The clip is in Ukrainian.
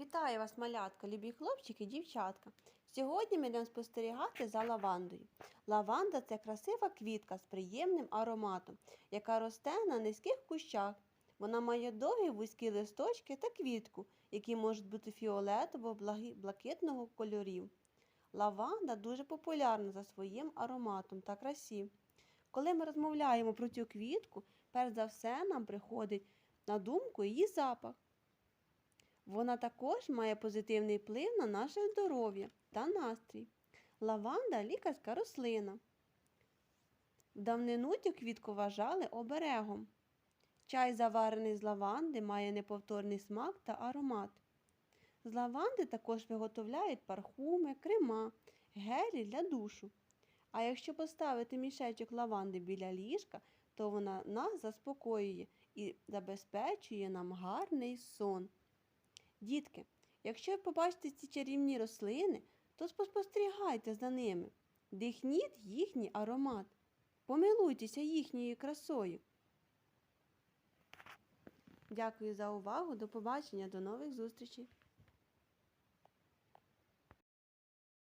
Вітаю вас, малятка, любі хлопчики і дівчатка. Сьогодні ми йдемо спостерігати за лавандою. Лаванда це красива квітка з приємним ароматом, яка росте на низьких кущах. Вона має довгі вузькі листочки та квітку, які можуть бути фіолетово-блакитного кольорів. Лаванда дуже популярна за своїм ароматом та красі. Коли ми розмовляємо про цю квітку, перш за все нам приходить на думку її запах. Вона також має позитивний вплив на наше здоров'я та настрій. Лаванда лікарська рослина. Давнину цю квітку вважали оберегом. Чай, заварений з лаванди, має неповторний смак та аромат. З лаванди також виготовляють парфуми, крема, гелі для душу. А якщо поставити мішечок лаванди біля ліжка, то вона нас заспокоює і забезпечує нам гарний сон. Дітки, якщо ви побачите ці чарівні рослини, то спостерігайте за ними. Дихніть їхній аромат. Помилуйтеся їхньою красою. Дякую за увагу. До побачення, до нових зустрічей!